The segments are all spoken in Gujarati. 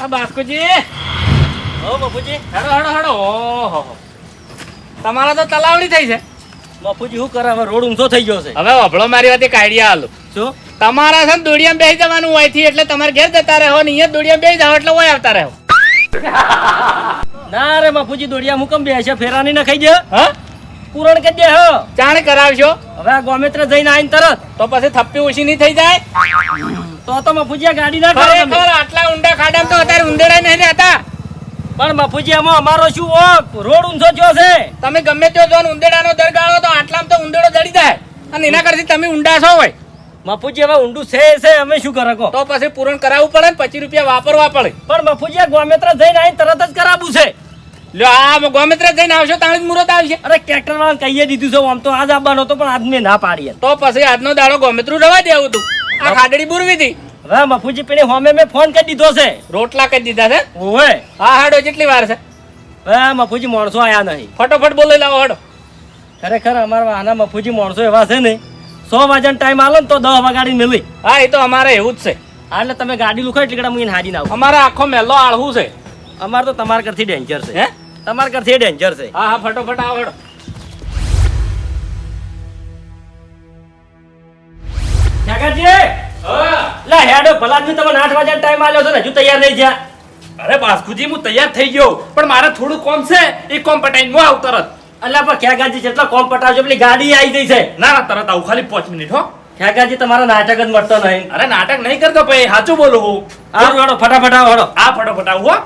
આ બાસ્કુજી હો બાપુજી. હેડો હેડો હેડો ઓહો તમારા તો તલાવડી થઈ છે. બાપુજી શું કરે? હવે રોડ ઊંચો થઈ ગયો છે. હવે અભળો મારી વાત એક આઈડિયા શું? તમારા છે દોડિયામાં બેસી જવાનું હોયથી એટલે તમારે ઘેર જતા રહો ને અહીંયા દોડિયામાં બેસી જાવ એટલે હોય આવતા રહો. ના રે બાપુજી દોડિયા મુકમ બે છે ફેરાની ના ખાઈ દે. હા? પૂરણ કરી દે હો. ચાણ કરાવશો. હવે આ ગોમેત્ર જઈને આવીને તરત. તો પછી થપ્પી ઓછી નહીં થઈ જાય? તો તો મફુજીયા ગાડી ના કરે. આટલા ઊંડા ખાડામાં તો અત્યારે ઉંદેડા નહીં હતા પણ મફુજીયામાં અમારો શું ઓક રોડ ઊંચો થયો છે. તમે ગમે તે જો ને ઉંદેડાનો દર ગાળો તો આટલામાં તો ઉંદેડો જડી જાય. અને એના કરતી તમે ઊંડા છો હોય. મફુજી હવે ઊંડું છે છે અમે શું કરો તો પછી પૂરણ કરાવવું પડે ને પચીસ રૂપિયા વાપરવા પડે. પણ મફુજીયા ગોમેત્ર જઈને અહીં તરત જ કરાવવું છે. લ્યો આ ગોમેત્ર જઈને આવશો તાણે જ મુહૂર્ત આવશે. અરે ટ્રેક્ટર વાળા કહીએ દીધું છે આમ તો આજ આવવાનો હતો પણ આજ મેં ના પાડીએ તો પછી આજનો દાડો ગોમેત્રું રવા દેવું તું. આ ખાડડી બુરવી હતી હવે બાપુજી પેલી હોમે મેં ફોન કરી દીધો છે. રોટલા કરી દીધા છે? ઓય હા હાડો કેટલી વાર છે? હવે બાપુજી માણસો આયા નહીં. ફટોફટ બોલી લાવો હાડો. ખરેખર અમારા આના બાપુજી માણસો એવા છે ને સો વાગ્યાનો ટાઈમ આલો ને તો દહ વાગાડી મેલી. હા એ તો અમારે એવું જ છે. હા, એટલે તમે ગાડી લુખો એટલે હું એને હાજી ના આવું અમારે આખો મેલો આળવું છે. અમારે તો તમારા કરથી ડેન્જર છે. હે? તમારા કરથી ડેન્જર છે. હા હા ફટોફટ આવો હાડો. કાકાજી લા હેડો ભલા જ તમે આઠ વાગ્યા ટાઈમ આલ્યો છો ને હજુ તૈયાર નહીં થયા. અરે બાસ્કુજી હું તૈયાર થઈ ગયો પણ મારે થોડું કોમ છે એ કોમ પટાઈને હું આવું તરત. અલ્યા પણ ખેગાજી જેટલા કોમ પટાવજો પેલી ગાડી આવી ગઈ છે. ના ના તરત આવું ખાલી પાંચ મિનિટ હો. ખેગાજી તમારા નાટક જ મળતો નહીં. અરે નાટક નહીં કરતો ભાઈ સાચું બોલું હું. આ હેડો ફટાફટ આવો હેડો. આ ફટાફટ આવું હો.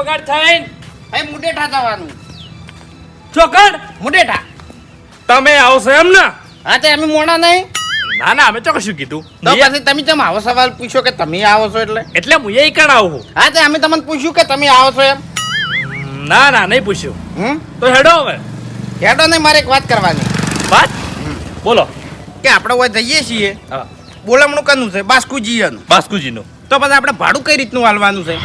ચોપડ્યા થાય? ભાઈ મુડેઠા જવાનું. ચોકડ મુડેઠા. તમે આવશો એમ ને? હા તો અમે મોડા નહીં. ના ના અમે ચોક્કસ કીધું. તો પછી તમે તમે આવો સવાલ પૂછ્યો કે તમે આવો છો એટલે? એટલે હું એ કણ આવું હા તો અમે તમને પૂછ્યું કે તમે આવો છો એમ? ના ના નહીં પૂછ્યું. હમ? તો હેડો હવે. હેડો નહીં મારે એક વાત કરવાની. વાત? બોલો. કે આપણે હોય જઈએ છીએ. બોલમણું કનું છે? બાસ્કુજીનું બાસ્કુજીનું. તો પછી આપણે ભાડું કઈ રીતનું હાલવાનું છે?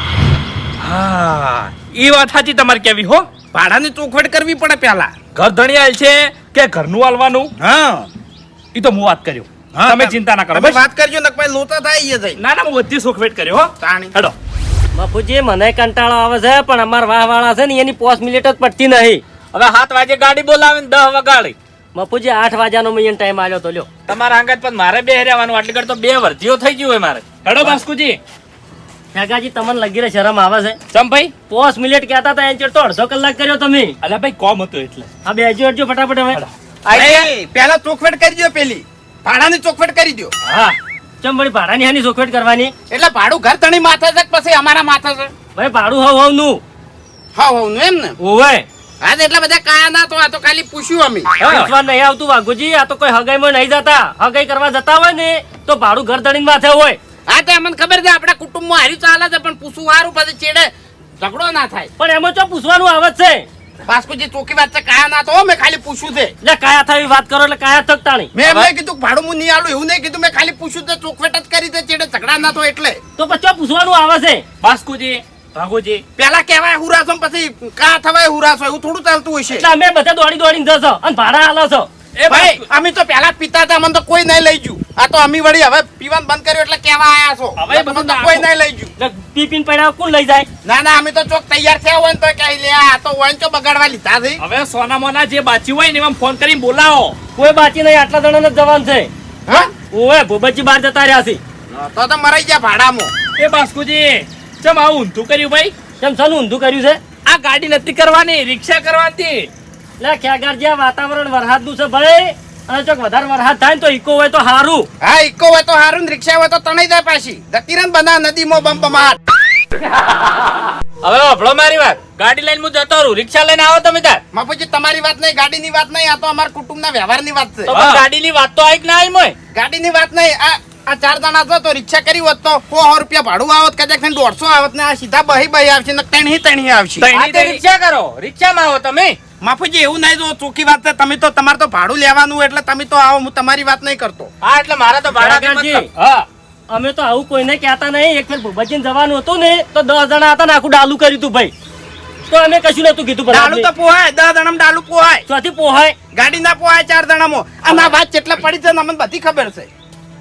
હા. એ વાત સાચી તમારે કેવી હો. ભાડાની ચોખવટ કરવી પડે પહેલા ઘર ધણિયાલ છે કે ઘરનું હાલવાનું? હા. એ તો હું વાત કર્યો. તમે ચિંતા ના કરો તમે વાત કરજો ને પછી લોતા થાય જઈ ના ના હું બધી ચોખવટ કર્યો હો. તાણી. હેડો. બાપુજી મને કંટાળો આવે છે પણ અમાર વાહ વાળા છે ને એની પોસ મિનિટ જ પડતી નહીં. હવે સાત વાગે ગાડી બોલાવે ને દસ વગાડી. બાપુજી આઠ વાગ્યાનો મેં ટાઈમ આવ્યો તો લ્યો. તમારા અંગત પણ મારે બે રહેવાનું આટલી ઘડી તો બે વર્ધીઓ થઈ ગયું હોય મારે. હેડો બાસ્કુજી. ખેગાજી તમને લગી રહે શરમ આવે છે? ચમ ભાઈ? પોસ મિનિટ કહેતા હતા એન્ચર તો અડધો કલાક કર્યો તમે. અલ્યા ભાઈ કોમ હતો એટલે. હા બેજો અડજો ફટાફટ હવે. એ, પહેલા ચોખવટ કરી દો પેલી. ભાડાની ચોખવટ કરી દો હા. ચમ વળી ભાડાની હાની ચોખવટ કરવાની? એટલે ભાડું ઘર તણી માથે છે પછી અમારા માથે છે? ભાઈ ભાડું હવ હવનું હા નું એમ ને? ઓવે હા એટલા બધા કાયા ના તો આ તો ખાલી પૂછ્યું અમે. પૂછવા નહીં આવતું વાઘુજી આ તો કોઈ હગાઈમાં નહીં જતા. હગાઈ કરવા જતા હોય ને તો ભાડું ઘર દડીને માથે હોય. હા તો અમને ખબર છે આપણા કુટુંબમાં હારી ચાલે છે પણ પૂછવું સારું પછી ચેડે ઝઘડો ના થાય. પણ એમાં ચો પૂછવાનું આવે જ છે? બાસ્કુજી ચોખ્ખી વાત છે કાયા ના તો હો, મેં ખાલી પૂછ્યું છે. એટલે કાયા થાય વાત કરો એટલે કાયા થકતાણી મેં એમ કીધું ભાડું હું નહીં આલું એવું નહીં કીધું મેં ખાલી પૂછ્યું છે ચોકવેટ જ કરી દે ચેડે ઝઘડા ના તો એટલે. તો પછી ચો પૂછવાનું આવે છે? બાસ્કુજી ભાગુજી પેલા કહેવાય હુરાસો ને પછી કા થવાય હુરાસો એવું થોડું ચાલતું હોય છે. એટલે અમે બધા દોડી દોડીને જશો અને ભાડા આલો છો. એ ભાઈ અમે તો પહેલા પીતા હતા અમને તો કોઈ નહીં લઈ ગયું. આ તો અમે વળી હવે પીવાનું બંધ કર્યું એટલે કેવા આયા છો? હવે બધું કોઈ નહીં લઈ ગયું. પી પીને પડ્યા કોણ લઈ જાય? ના ના અમે તો ચોક તૈયાર થયા હોય ને તો કઈ લે આ તો વન તો બગાડવા લીધા છે. હવે સોના મોના જે બાચી હોય ને એમાં ફોન કરીને બોલાવો. કોઈ બાકી નહીં આટલા જણાને જ જવાનું છે. હા? ઓવે ભોબજી બહાર જતા રહ્યા છે. તો તો મરાઈ ગયા ભાડામાં. એ બાસ્કુજી ચમ આવું ઊંધું કર્યું ભાઈ? કેમ સાનું ઊંધું કર્યું છે? આ ગાડી નથી કરવાની રિક્ષા કરવાની એટલે ખ્યાગારજી આ વાતાવરણ વરસાદનું છે ભાઈ? અને ચોક વધારે વરસાદ થાય ને તો ઈકો હોય તો સારું હા ઇકો હોય તો હારું ને રિક્ષા હોય તો તણાઈ જાય પાછી. જતીરન બના નદીમાં બમ બમાટ હવે અભળો મારી વાત. ગાડી લઈને હું જતો રહું. રિક્ષા લઈને આવો તમે તાર. બાપુજી તમારી વાત નહીં ગાડીની વાત નહીં આ તો અમારા કુટુંબના વ્યવહારની વાત છે. તો ગાડીની વાત તો આવી ના આવી મોય. ગાડીની વાત નહીં આ આ ચાર જણા છો તો રિક્ષા કરી હોત તો સો રૂપિયા ભાડું આવત કદાચ દોઢસો આવત ને આ સીધા બહી બહી આવશે ને તણી તણી આવશે. રિક્ષા કરો રિક્ષા કરો. રિક્ષામાં આવો તમે. માફુજી એવું નહીં જો ચોખ્ખી વાત છે. તમે તો તમારે તો ભાડું લેવાનું એટલે તમે તો આવો હું તમારી વાત નહીં કરતો. હા એટલે મારા તો ભાડા હા. અમે તો આવું કોઈને કહેતા નહીં. એક ફેર ભૂપતજીને જવાનું હતું ને તો દસ જણા હતા ને આખું ડાલું કર્યું હતું ભાઈ. તો અમે કશું નતું કીધું ડાલુ તો પોહાય દસ જણામાં ડાલુ પોહાય. ચોથી પોહાય. ગાડી ના પોહાય ચાર જણામાં. અને આ વાત કેટલા પડી છે ને અમને બધી ખબર છે.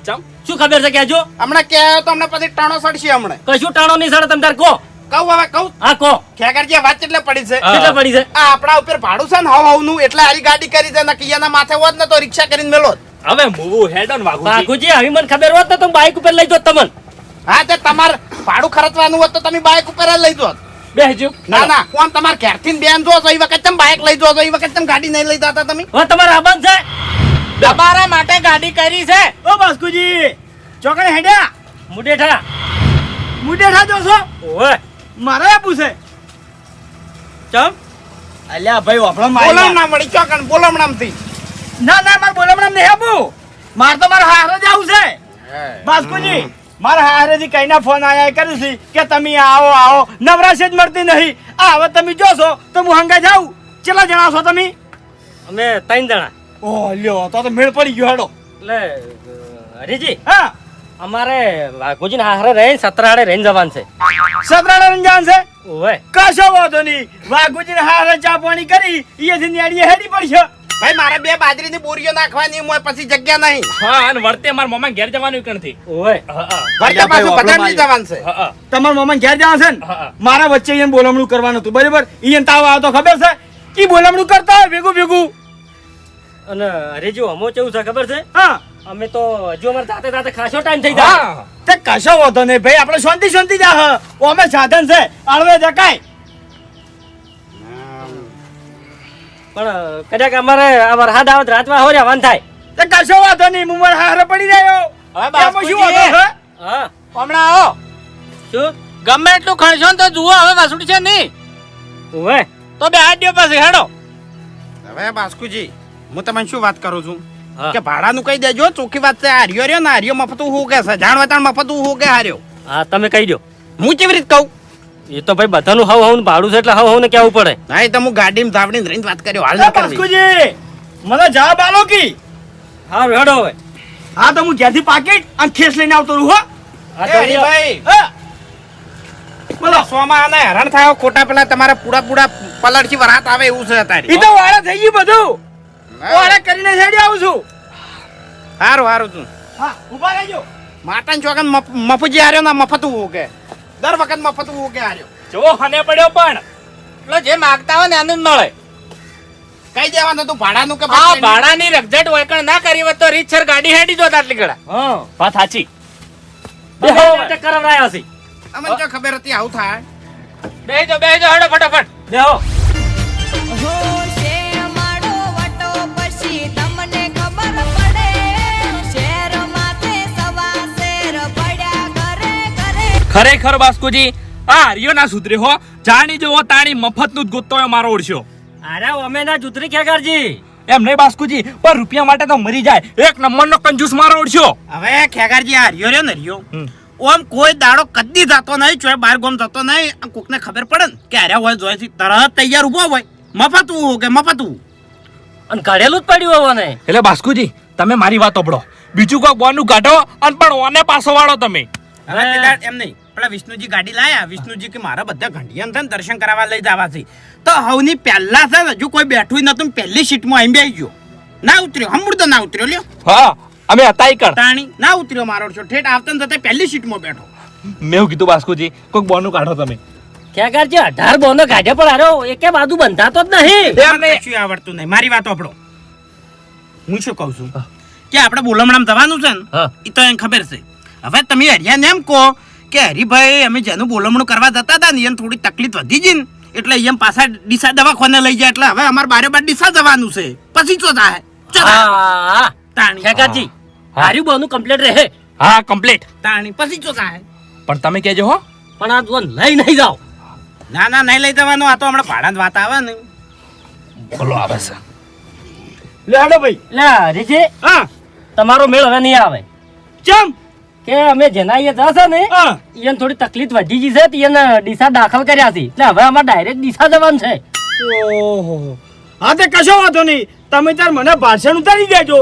ચમ? શું ખબર છે કેજો હમણાં કે આવ્યો તો હમણાં પછી ટાણો સડશે હમણાં. કશું ટાણો નહીં સર તમે તાર કહો. કહું હવે કહું. હા કહો. ખેગરજી વાત કેટલે પડી છે. હા. પડી છે. આ આપણા ઉપર ભાડું છે ને હવ હવનું એટલે આરી ગાડી કરી છે ને કિયાના માથે હોત ને તો રિક્ષા કરીને મેલો હવે મૂવું હેડ ઓન વાઘુજી. બાગુજી હવે મને ખબર હોત ને તો બાઈક ઉપર લઈ જો તમને. હા તે તમાર ભાડું ખર્ચવાનું હોત તો તમે બાઇક ઉપર જ લઈ જો બેહજો. ના ના કોણ તમાર ઘેરથી બેન જો છો એ વખત તમે બાઇક લઈ જો છો એ વખત તમે ગાડી નહીં લઈ જતા તમે. હવે તમારે આબાદ છે? તમારા માટે ગાડી કરી છે. ઓ બાસ્કુજી ચોકડે હેડ્યા? મુડેઠા મુટેઠા જો છો? ઓય. મારે આપવું છે? ચમ? અલ્યા ભાઈ વાપરો બોલમ ના મળી ચોકન બોલમ નામથી ના ના મારે બોલમણામ નહીં આપવું મારે તો મારા હારે જ આવું છે. બાસ્કુજી મારા હારેથી કઈના ફોન આયા કર્યું છે કે તમે આવો આવો. નવરાશ જ મળતી નહીં. આ હવે તમે જોશો તો હું હંગા જાઉં. કેટલા જણા છો તમે? અમે ત્રણ જણા. ઓ લ્યો તો તો મેળ પડી ગયો હેડો. એટલે અ, હરીજી હા. અમારે વાઘુજી ના હારે રહીને સતરાડે રહીને જવાનું છે. સતરાણા રંજાન છે? ઓય કશો વાંધો નહીં. વાઘુજી હારે ચા પાણી કરી અહીંયાથી નેડીએ હેડી પડશે. ભાઈ મારે બે બાજરીની બોરીઓ નાખવાની મોય પછી જગ્યા નહીં. હા અને વળતે મારા મમ્મા ઘેર જવાનું કણથી. ઓય હા હા. પાછું ભાઈ, બધાને જવાનું છે. હા, હા. ઘેર જવા છે ને? મારા વચ્ચે અહીંયા બોલમણું કરવાનું હતું બરાબર? અહીંયા તાવ આવતો ખબર છે? ઈ બોલમણું કરતા હોય? ભેગું ભેગું. અને અરે જો અમો કેવું છે ખબર છે? હા. અમે તો હજુ અમારે જાતે જાતે ખાસો ટાઈમ થઈ જાય. તે કશો વાંધો નહીં ભાઈ આપણે શાંતિ શાંતિ જા હ. અમે સાધન છે. આળવે જકાય. પણ કદાચ અમારે અમારે હા દાવત રાતમાં હોય વાન થાય. તે કશો વાંધો નહીં હું મારા હારે પડી રહ્યો. હવે બાપુ શું. વાંધો છે? હા. હમણાં આવો. શું? ગમે એટલું ખણશો ને તો જુઓ હવે વસૂડી છે નહીં. હવે તો બે હાથ દ્યો પાસે હેડો. હવે બાસ્કુજી હું તમને શું વાત કરું છું. કે ભાડાનું કહી દેજો ચોખ્ખી વાત છે હાર્યો રહ્યો ને હાર્યો મફત હું કે છે? જાણ વતાણ મફતું હું કે હાર્યો? હા તમે કહી દો. હું કેવી રીતે કહું? એ તો ભાઈ બધાનું હાવ હાવ ભાડું છે એટલે હાવ હાવ ને કેવું પડે. હા એ તો હું ગાડીમાં ધાવડીને રહીને વાત કર્યો હાલ બાસ્કુજી મને જવાબ આલો કી? હા રેડો હવે. હા તો હું ઘેરથી પાકીટ અને ખેસ લઈને આવતો રહું હો. ભાઈ. બોલો સોમાં આને હેરાન થાય ખોટા પેલા તમારા પૂરા પૂરા પલડથી વરાત આવે એવું છે અત્યારે. એ તો વાળા થઈ ગયું બધું. વાળા કરીને છેડી આવું છું. સારું સારું તું. હા ઊભા રહેજો. માતાન ચોકન મફ- મફુજી હાર્યો ને મફતું કે. દર વખત મફતું હું કે હાર્યો. જો હને પડ્યો પણ. એટલે જે માગતા હોય ને એનું મળે. કઈ દેવાનું તું ભાડાનું કે હા ભાડાની? રગઝટ વળકણ ના કરી હોત તો રીતસર ગાડી હેડી જોત આટલી ગળા હા. વાત સાચી. હવે. કરાવરાયા છે. અમને જો ખબર હતી આવું થાય. બેહજો બેહજો હડો ફટાફટ. બેહો. ખરેખર બાસ્કુજી આ હરિયો ના સુધરે હો. જાણી જોવો તાણી મફતનું જ ગોતતો હોય મારો ઓળશો. અરે અમે ના જુતરી ખેગારજી એમ નહીં બાસ્કુજી પણ રૂપિયા માટે તો મરી જાય. એક નંબર નો કંજૂસ મારો ઓળશો. હવે ખેગારજી આ હરિયો રહ્યો ને હરિયો? હમ. ઓમ કોઈ દાડો કદી જતો નહીં ચોય બાર ગોમ જતો નહીં. આ કોકને ખબર પડે ને કે હાર્યા હોય જોઈ તરત તૈયાર ઊભો હોય. મફતું કે મફતું અને ઘડેલું જ પડ્યું ને એટલે બાસ્કુજી તમે મારી વાત ઓબળો બીજું કોઈ બોનું કાઢો અને પણ ઓને પાછો વાળો તમે. એમ નહીં. પેલા વિષ્ણુજી ગાડી લાયા. વિષ્ણુજી કે મારા બધા ઘંટિયા થાય દર્શન કરાવવા લઈ જવા છે. તો હવની પહેલા છે હજુ કોઈ બેઠું નતું પહેલી સીટમાં અહીં બેસી ગયો. ના ઉતર્યો હમણાં તો ના ઉતર્યો લ્યો. હા અમે હતા કણ. તાણી ના ઉતર્યો મારો છો. ઠેઠ આવતા ને પહેલી સીટમાં બેઠો. મેં કીધું બાસ્કુજી કોઈક બોનું કાઢો તમે. ક્યાં કરજે અઢાર બોનો કાઢે પણ હારો એકે બાજુ બંધાતો જ નહીં. શું આવડતું નહીં. મારી વાત આપણો હું શું કહું છું? કે આપણે બોલમણામ જવાનું છે ને એ તો એને ખબર છે. હવે તમે હરિયાને એમ કહો કે હરીભાઈ અમે જેનું બોલમણું કરવા જતા હતા ને એને થોડી તકલીફ વધી ગઈ ને. એટલે એમ પાછા ડીસા દવાખાને લઈ જાય. એટલે હવે અમારે બારે બાર ડીસા જવાનું છે. પછી ચો થાય? હા. હાર્યું બોનું કમ્પ્લીટ રહે. હા કમ્પ્લીટ તાણી પછી ચો થાય? પણ તમે કહેજો હો. પણ આ જો લઈ નહીં જાઓ. ના ના નહીં લઈ જવાનું. આ તો હમણાં ભાડા વાત આવે ને. બોલો આવે છે. લે હાડો ભાઈ. લે રીજે હા. તમારો મેળ હવે નહીં આવે. ચમ? કે અમે જેના અહીંયા જશે ને? એને થોડી તકલીફ વધી ગઈ છે એને ડીસા દાખલ કર્યા છે. એટલે હવે અમારે ડાયરેક્ટ ડીસા જવાનું છે. ઓહો. હા તે કશો વાંધો નહીં. તમે તાર મને ભાષણ ઉતારી દેજો.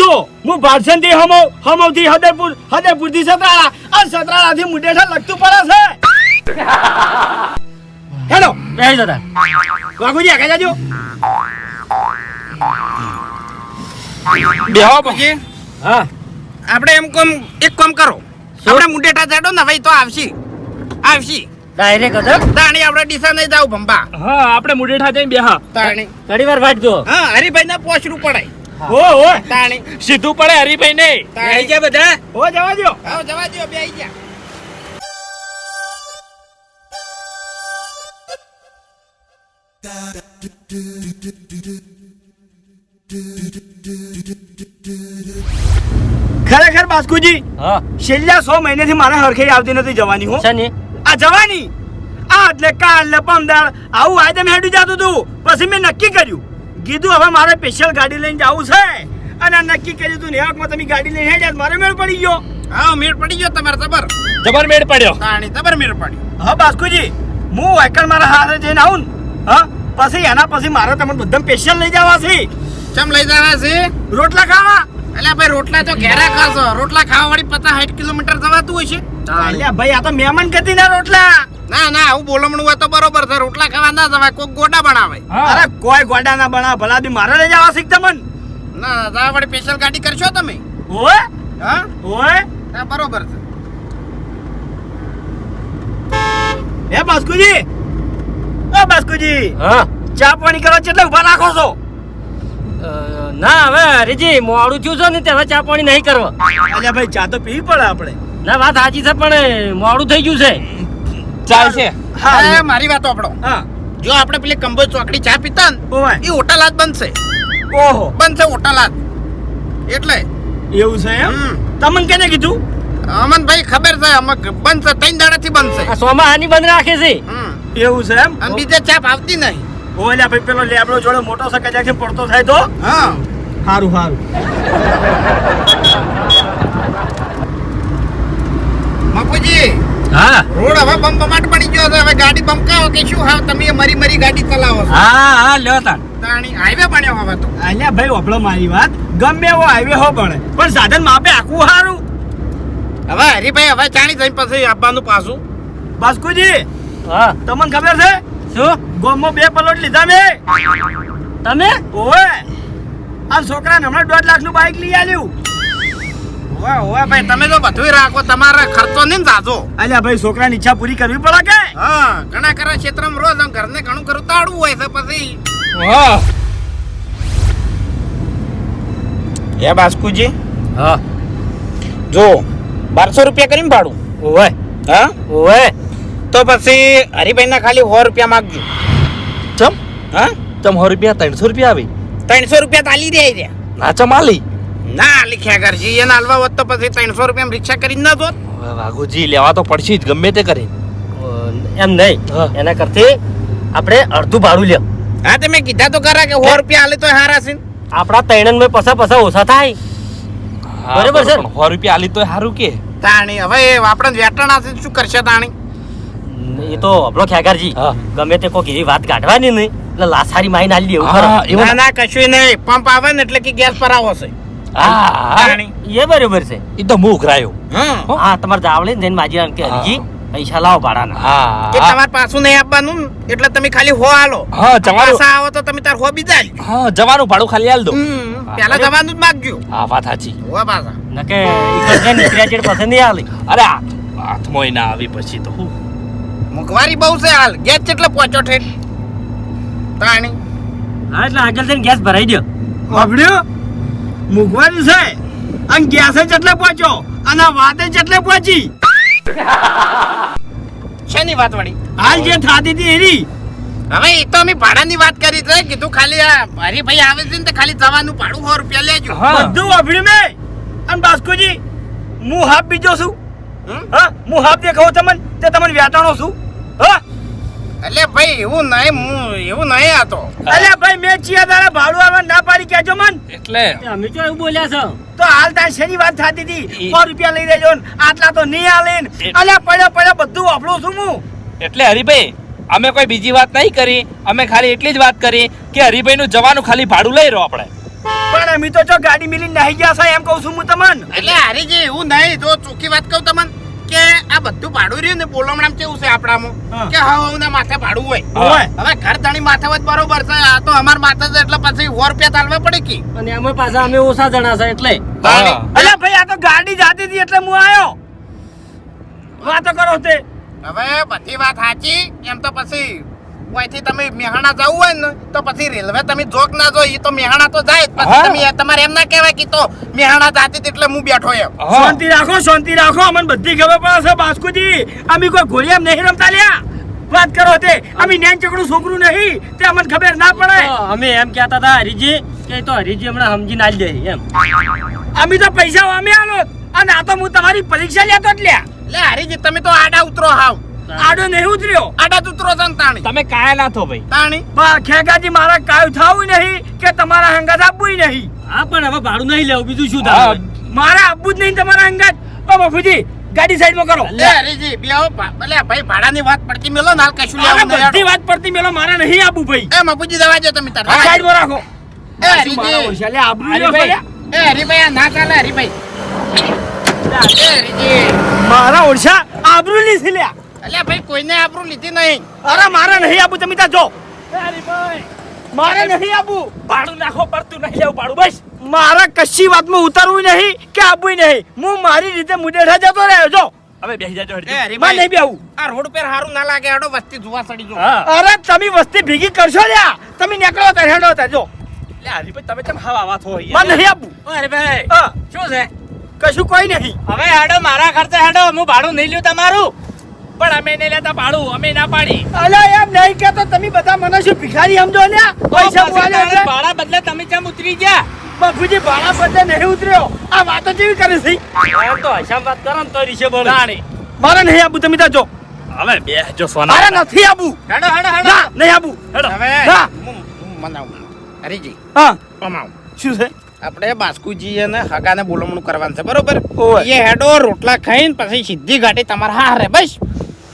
જો હું ભાષણથી હમો હમો થી હદેપુર હદેપુરથી સતરાળા આ સતરાળા થી મુડેઠા લગતું પડે છે. હેલો. બેસી જતા વાઘુજી આગળ જાજો. બેહો પછી. હા. આપણે એમ કોમ એક કામ કરો. આપણે મુંડેટા જાડો ને ભાઈ તો આવશી. આવશી. ડાયરેક્ટ હતા? તાણી આપણે ડીસા નહીં જાવ ભંબા હા આપણે મુડેઠા જઈને બેહા. તાણી. ઘણી વાર વાંચજો હા હરિભાઈ ના પોચરું પડાય ઓ ઓ તાણી. સીધું પડે હરીભાઈ ને આવી ગયા બધા? ઓ જવા દો આવો જવા દો બે આઈ ગયા ખરેખર બાસ્કુજી હા. છેલ્લા સો મહિનેથી મારે હરખે આવતી નથી જવાની હું. આ જવાની. આ એટલે કાલ ને પમદાર આવું આયદે મેં હેડું જતું હતું પછી મેં નક્કી કર્યું. કીધું હવે મારે સ્પેશિયલ ગાડી લઈને જવું છે. અને નક્કી કર્યું તું નેહાકમાં તમે ગાડી લઈને હેડ્યા મારે મેળ પડી ગયો. હા મેળ પડી ગયો તમારે જબર. જબર મેળ પડ્યો. તાણી જબર મેળ પડ્યો. હા બાસ્કુજી હું વાયકલ મારા હારે જઈને આવું હા પછી એના પછી મારે તમને બધા સ્પેશિયલ લઈ જવા છે ચમ લઈ જવા છે? રોટલા ખાવા? એટલે ભાઈ રોટલા તો ઘેરા ખાશો. રોટલા ખાવા વાળી પચાસ સાઠ કિલોમીટર જવાતું હોય છે. અલ્યા ભાઈ આ તો મહેમાન ગતિ ના રોટલા. ના ના આવું બોલમણું હોય તો બરોબર છે. રોટલા ખાવા ના જવાય કોઈ ગોડા બનાવે અરે કોઈ ગોડા ના બનાવે. ભલા દી મારે લઈ જવા શીખ તમને. ના જવા વાળી સ્પેશિયલ ગાડી કરશો તમે? ઓય હા? ઓય હા બરોબર છે. એ બાસ્કુજી? એ બાસ્કુજી? હા. ચા પાણી કરો એટલે ઊભા રાખો છો? ના હવે હરીજી મોડું થયું છે ને તે હવે ચા પાણી નહીં કરવા. અલ્યા ભાઈ ચા તો પીવી પડે આપણે. ના વાત સાચી છે પણ મોડું થઈ ગયું છે. ચાલશે હા. હા મારી વાત આપણો હા. જો આપણે પેલી કંબોજ ચોકડી ચા પીતા ને એ હોટલ બનશે. ઓહો. બનશે હોટલ એટલે. એવું છે એમ? તમને કેને કીધું? અમન ભાઈ ખબર છે અમક બનશે ત્રણ દાડાથી બનશે. આ સોમાં આની બંધ રાખે છે. એવું છે એમ? બીજે ચા આવતી નહીં. ઓલ્યા ભાઈ પેલો લેબડો જોડે મોટો સકે છે પડતો થાય તો? હા. સારું સારું મપુજી હા. રોડ હવે બમબમાટ પડી ગયો છે. હવે ગાડી બમકાવો કે શું? હા તમે મરી મરી ગાડી ચલાવો છો. હા હા લ્યો તાણ. તાણી હાઈવે બન્યો હવે તો. અલ્યા ભાઈ ઓપળો મારી વાત. ગમે એવો હાઈવે હો પડે પણ સાધન માપે આખું સારું હવે હરીભાઈ હવે ચાણી જઈને પછી આપવાનું પાછું. બાસ્કુજી હા. તમને ખબર છે? શું ગોમો બે પલોટ લીધા મેં. તમે? ઓય આ છોકરાને હમણાં દોઢ લાખનું બાઈક લઈ આલ્યું. ઓવે ઓવે ભાઈ તમે તો બધુંય રાખો તમારે ખર્ચો નહીં જાજો. અલ્યા ભાઈ છોકરાની ઈચ્છા પૂરી કરવી પડે કે? હા ઘણા ખરા ક્ષેત્રમાં રોજ આમ ઘરને ઘણું ખરું તાળવું હોય છે પછી. હા. એ બાસ્કુજી. હા. જો બારસો રૂપિયા કરીને ભાડું. ઓવે. હા? ઓવે. તો પછી હરિભાઈ ના ખાલી સો રૂપિયા માગજો. ચમ? હા? ચમ સો રૂપિયા ત્રણસો રૂપિયા આવી? ત્રણસો રૂપિયા તાલી દે રહ્યા ના ચમ આલી? ના લીખ્યા કરજી એને હાલવા હોત તો પછી ત્રણસો રૂપિયા રિક્ષા કરીને ના જોત. વાઘુજી લેવા તો પડશે જ ગમે તે કરી એમ નહીં. એના કરતી આપણે અડધું ભાડું લ્યો. હા તમે કીધા તો ખરા કે સો રૂપિયા હાલે તો હારા છે આપણા ત્રણ મેં પસા પસા ઓછા થાય. બરાબર છે? સો રૂપિયા આલી તો સારું કે. તાણી હવે આપણે વેટણ હશે શું કરશે તાણી? એ તો આપણો ખ્યાગારજી ગમે તે કોઈક એવી વાત કાઢવાની નહીં. એટલે લાસારી માઈને નાલી એવું ખરો. ના ના કશું નહીં. પંપ આવે ને એટલે કે ગેસ પર આવો છે. હા એ બરોબર છે. એ તો મુખ રાયો. હા. તમારે જાવળે ને જઈને માજી આમ કે હા. પૈસા લાવો ભાડાના. હા કે તમારે પાછું નહીં આપવાનું એટલે તમે ખાલી હો આલો. હા જવાનું. પાછા આવો તો તમે તાર હો બીજા હા જવાનું ભાડું ખાલી આલ દો. પેલા જવાનું જ માગજો. હા વાત સાચી. હો પાછા. નકે ઈ કરજે નીકળ્યા ચેડ પસંદ નહીં આલી. અરે આ હાથમાં ના આવી પછી તો હું મોંઘવારી બહુ છે હાલ. ગેસ કેટલો પહોંચો ઠેઠ? તાણી. હા એટલે આગળ જઈને ગેસ ભરાઈ દો વાપડ્યું મુખવારી છે? અને ગેસે જેટલે પહોંચ્યો અને આ વાતે કેટલે પહોંચી. શેની વાત વળી? હાલ જે થાતી હતી એની. હવે એ તો અમે ભાડાની વાત કરી છે કીધું ખાલી આ હરીભાઈ આવે છે ને તો ખાલી જવાનું ભાડું સો રૂપિયા લેજો. બધું વાપડ્યું મેં. અને બાસ્કુજી હું હાફ બીજો છું. હમ? હા હું હાફ દેખાવ તમને તે તમને વ્યાટાણો છું. હા? એટલે ભાઈ એવું નહીં હું એવું નહીં આતો. અલે અલ્યા ભાઈ મેં ચિયા તારા ભાડું આવે ના પાડી કેજો મન. એટલે? અમે તો એવું બોલ્યા છો. તો હાલ તાર શેની વાત થતી હતી? સો રૂપિયા લઈ લેજો ને આટલા તો નહીં આલે અલે પડ્યો અલ્યા પડ્યા પડ્યા બધું વાપરું છું હું. એટલે હરિભાઈ અમે કોઈ બીજી વાત નહીં કરી. અમે ખાલી એટલી જ વાત કરી કે હરિભાઈ નું જવાનું ખાલી ભાડું લઈ રહ્યો આપણે. પણ અમે તો જો ગાડી મિલી નાહી ગયા છે એમ કહું છું હું તમને. એટલે હરીજી એવું નહીં તો ચોખ્ખી વાત કહું તમને. કે આ બધું ભાડું રહ્યું ને બોલમણામ કેવું છે આપણામાં? કે હા હું માથે ભાડું હોય. હોય. હવે ઘર ધણી માથે હોય બરોબર છે. આ તો અમાર માથે છે એટલે પછી સો રૂપિયા તાલવા પડી કી. અને અમે પાછા અમે ઓછા જણા છે એટલે. અલ્યા ભાઈ આ તો ગાડી જાતી હતી એટલે હું આવ્યો વાતો કરો તે. હવે બધી વાત સાચી એમ તો પછી અહીંથી તમે મેહાણા જવું હોય ને તો પછી રેલવે તમે જોક ના જો એ તો મેહાણા તો જાય પછી તમે તમારે એમ ના કહેવાય કે તો મેહાણા જાતી એટલે હું બેઠો એમ. શાંતિ રાખો શાંતિ રાખો. અમને બધી ખબર પડે છે બાસ્કુજી. અમે કોઈ ઘોડિયામ નહીં રમતા લ્યા. વાત કરો તે. અમે નેન ચકડું છોકરું નહીં. તે અમને ખબર ના પડે. અમે એમ કહેતા હતા હરીજી કે તો હરીજી હમણાં સમજીને આલી જાય એમ. અમે તો પૈસા અમે આલો. અને આ તો હું તમારી પરીક્ષા લેતો જ લ્યા. લે હરીજી તમે તો આડા ઉતરો હાવ. આડો નહીં ઉતર્યો. આડા ઉતરો છો તાણી. તમે કાયા ના થો ભાઈ. તાણી. બા ખેગાજી મારા કાયું થાવું નહીં કે તમારા હંગાત આપવું નહીં? હા પણ હવે ભાડું નહીં લેવું બીજું શું. થાય મારે આપવું જ નહીં તમારા હંગાત. ઓ બાપુજી ગાડી સાઈડમાં કરો. લે હરીજી બેહો ભલે ભાઈ ભાડાની વાત પડતી મેલો નાલ હાલ કશું લેવું નહીં બધી વાત પડતી મેલો મારે નહીં આપું ભાઈ. એ મપુજી દવા જો તમે તારા. સાઈડમાં રાખો. એ હરીજી ઓછા લે આબરૂ લે ભાઈ? એ હરીભાઈ આ ના ચાલે હરીભાઈ મારા ઓળશા આબરૂ ની લ્યા. અલ્યા ભાઈ કોઈને આબરૂ લીધી નહીં. અરે મારે નહીં આબુ તમે ત્યાં જો. મારે નહીં આબુ. ભાડું નાખો પડતું નહીં આવું ભાડું બસ. મારે કશી વાતમાં ઉતારવું નહીં કે આપવું નહીં. હું મારી રીતે મુડેઠા જતો રહ્યો જો. હવે બેસી જાજો હરજી. મારે હરીભાઈ નહીં બેહું આ રોડ પર હારું ના લાગે હેડો વસ્તી જોવા સડી જો અરે તમે વસ્તી ભેગી કરશો લ્યા. તમે નીકળો તો હેડો તાર જો. લે હરીભાઈ તમે કેમ હવા વાત હોય મારે નહીં આબુ. અરે ભાઈ હા, શું છે? કશું કોઈ નહીં. હવે હેડો મારા ખર્ચે હેડો હું ભાડું નહીં લ્યું તમારું. પણ અમે નહીં લેતા ભાડું અમે ના પાડી. અલ્યા એમ નહીં કેતો તમે બધા મને શું ભિખારી સમજો ને? પૈસા તો ભાડા બદલે તમે કેમ ઉતરી ગયા? બાપુજી ભાડા બદલે નહીં ઉતર્યો. આ વાતો જેવી કરે છે? તો હશામ વાત કરો ને તો રીશે બોલે. મારે નહીં આબુ તમે ત્યાં જો. હવે બે જો સોના નથી આબુ. હેડો હેડો હેડો. નહીં આબુ. હેડો. હવે મનાવું. હરીજી હા. કમાવું. શું છે? આપણે બાસ્કુજી અને હગાને બોલમણું કરવાનું છે બરોબર? એ હેડો રોટલા ખાઈને પછી સીધી ગાડી તમારા હા રે બસ.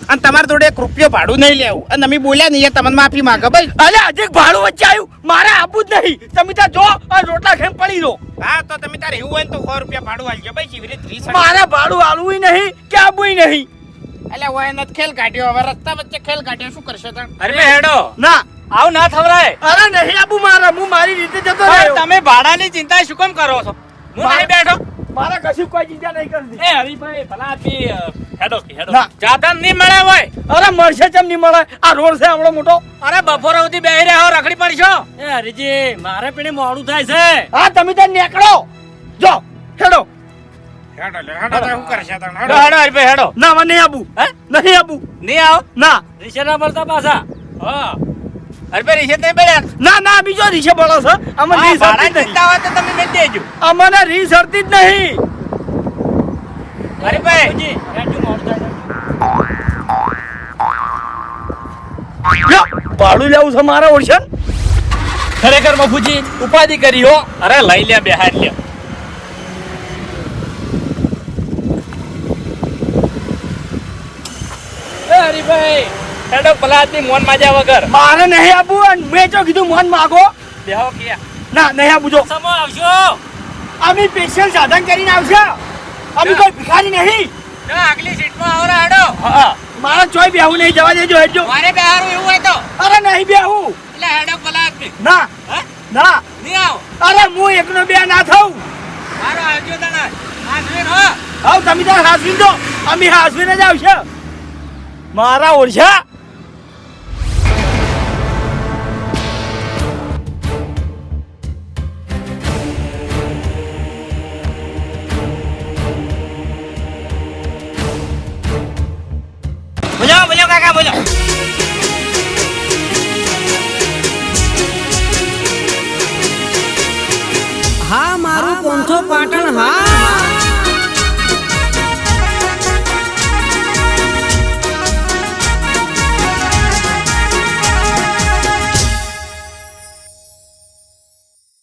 અને તમારે જોડે એક રૂપિયો ભાડું નહીં લેવું. અને અમે બોલ્યા નહીં તમને માફી માંગે. ભાઈ અરે આજે ભાડું વચ્ચે આવ્યું. મારે આપવું જ નહીં. તમે ત્યાં જો રોટલા ખેમ પડી દો હા તો તમે તારે એવું હોય તો સો રૂપિયા ભાડું આલજો. ભાઈ એવી રીતે મારે ભાડું આલવું નહીં કે આપવું નહીં? એટલે હોય નથી ખેલ કાઢ્યો. હવે રસ્તા વચ્ચે ખેલ કાઢ્યો. શું કરશે તમે? અરે હેડો. ના આવું ના થવરાય અરે નહીં આપું મારા. હું મારી રીતે જતો રહ્યો. તમે ભાડાની ચિંતા શું કેમ કરો છો? હું નહીં બેઠો. મારે કશું કોઈ ચિંતા નહીં કરતી. એ હરીભાઈ ભલા આપી હેડો હેડો ના. જાતા નહીં મળે હોય. અરે મળશે ચમ નહીં મળે? આ રોડ છે આવડો મોટો. અરે બપોર સુધી બેહી રહ્યા રખડી પડશો. એ હરીજી મારે પેણે મોડું થાય છે. હા તમે ત્યાં નીકળો. જો હેડો. હેડો હેડો તો કરશે તણ હેડો. હેડો હેડો હેડો. ના મને નહીં આપવું. હે? નહીં આપવું. નહીં આવો? ના. રીશે ના મળતા પાછા. હા. હરીભાઈ રીસે નહીં પડ્યા ના ના બીજો રીસે બોલો છે. અમને રીસ હરતી જ નહીં. તમે મેં દેજો. અમને રીસ હરતી જ નહીં. હરીભાઈ જી ભાડું લેવું છે મારા ઓળશન ખરેખર બાપુજી ઉપાધિ કરી હો. અરે લઈ લે બેહાર લે હરીભાઈ હેડો પલાતી મોન માજા વગર. મારે નહીં આપવું મેં જો કીધું મન માગો. બેહો કે ના નહીં આપવું જો. સમો આવશો અમે સ્પેશિયલ સાધન કરીને આવશે. અમે કોઈ ભિખારી નહીં. જો આગલી સીટમાં આવરા હેડો. હા. મારે ચોય બેહું નહીં જવા દેજો હેડજો. મારે બેહારું એવું હોય તો? અરે નહીં બેહું. એટલે હેડો પલા ના ના. નહીં આવ. અરે હું એકનો બે ના થઉં. મારો આવજો તને આ હો. આવ તમે ત્યાં હાસવીન દો અમે હાસવીન જ આવશે. મારા ઓળશા